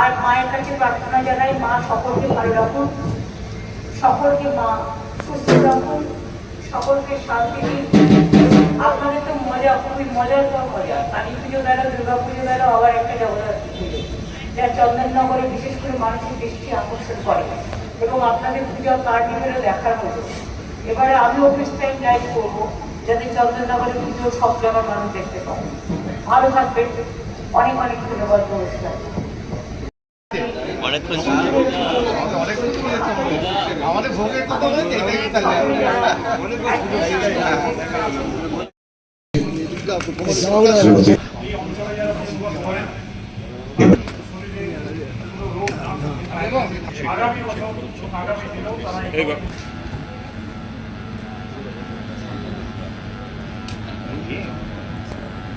আর মায়ের কাছে প্রার্থনা জানাই মা সকলকে ভালো রাখুন সকলকে মা সুস্থ রাখুন সকলকে শান্তি আপনাদের তো মজা, খুবই মজার পর মজা। কালী পুজো গেল দুর্গা পুজো গেল আবার একটা যা চন্দননগরে বিশেষ করে মানুষের দৃষ্টি আকর্ষণ করে এবং আপনাদের পূজা কার্নিভেলও দেখার মতো। এবারে আমি অফিস টাইম লাইভ করব যাতে চন্দননগরের পুজো সব জায়গার মানুষ দেখতে পাবে ভালো থাকবেন অনেক অনেক ধন্যবাদ নমস্কার। আমাদের ভোগের কথা বলতে এটাই তাহলে।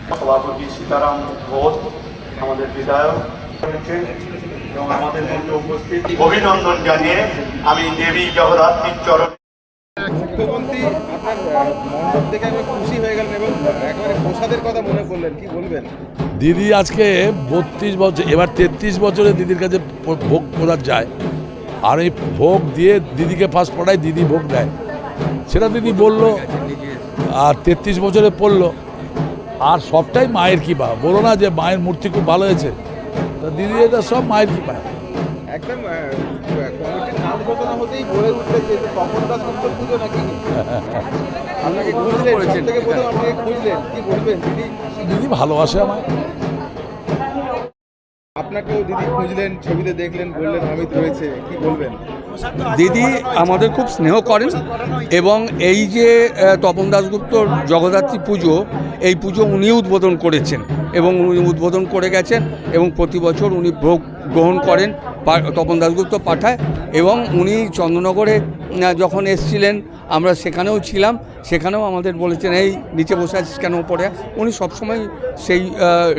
সভাপতি সীতারাম ঘোষ, আমাদের বিধায়ক এবং আমাদের মধ্যে উপস্থিত অভিনন্দন জানিয়ে আমি দেবী জগদ্ধাত্রীর চরণ মুখ্যমন্ত্রী, আপনার মণ্ডপ দেখে খুশি হয়ে গেলেন কি দিদি আজকে বত্রিশ বছর, এবার তেত্রিশ বছরে দিদির কাছে ভোগ প্রদান যায়। আর এই ভোগ দিয়ে দিদিকে ফার্স্ট পড়ায়, দিদি ভোগ দেয়। সেটা দিদি বলল, আর তেত্রিশ বছরে পড়ল। আর সবটাই মায়ের কৃপা। বলো না যে মায়ের মূর্তি খুব ভালো হয়েছে। তা দিদি এটা সব মায়ের কৃপা। একদম কমিটির নাম ঘোষণা হতেই বলে উঠলে যে তপন দাস উত্তর পুজো নাকি আপনাকে খুঁজলেন সব থেকে প্রথম আপনাকে খুঁজলেন কি বলবেন? দিদি দিদি ভালোবাসে আমায়। আপনাকেও দিদি খুঁজলেন ছবিতে দেখলেন বললেন অমিত রয়েছে কি বলবেন? দিদি আমাদের খুব স্নেহ করেন এবং এই যে তপন দাশগুপ্তর জগদ্ধাত্রী পুজো, এই পুজো উনি উদ্বোধন করেছেন এবং উনি উদ্বোধন করে গেছেন এবং প্রতি বছর উনি ভোগ গ্রহণ করেন তপন দাসগুপ্ত পাঠায় এবং উনি চন্দ্রনগরে যখন এসছিলেন, আমরা সেখানেও ছিলাম, সেখানেও আমাদের বলেছেন, এই নিচে বসে আছিস কেন পড়ে উনি সবসময় সেই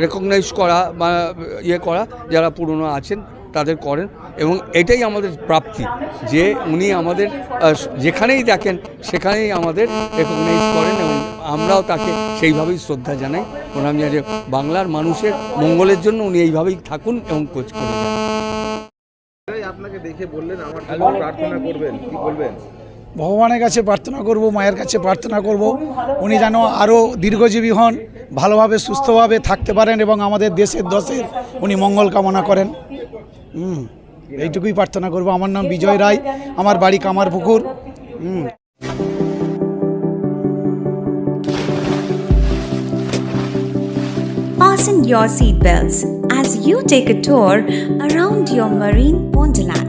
রেকগনাইজ করা বা ইয়ে করা, যারা পুরনো আছেন তাদের করেন এবং এটাই আমাদের প্রাপ্তি যে উনি আমাদের যেখানেই দেখেন সেখানেই আমাদের রেকগনাইজ করেন এবং আমরাও তাকে সেইভাবেই শ্রদ্ধা জানাই। প্রণাম জানাই বাংলার মানুষের মঙ্গলের জন্য উনি এইভাবেই থাকুন এবং কোচ করে যান। আপনাকে দেখে বললেন আমার প্রার্থনা করবেন কি বলবেন? ভগবানের কাছে প্রার্থনা করব মায়ের কাছে প্রার্থনা করব উনি যেন আরও দীর্ঘজীবী হন ভালোভাবে সুস্থভাবে থাকতে পারেন এবং আমাদের দেশের দশের উনি মঙ্গল কামনা করেন। হুম এইটুকুই প্রার্থনা করব আমার নাম বিজয় রায় আমার বাড়ি কামারপুকুর হুম Fasten your seatbelts as you take a tour around your marine wonderland.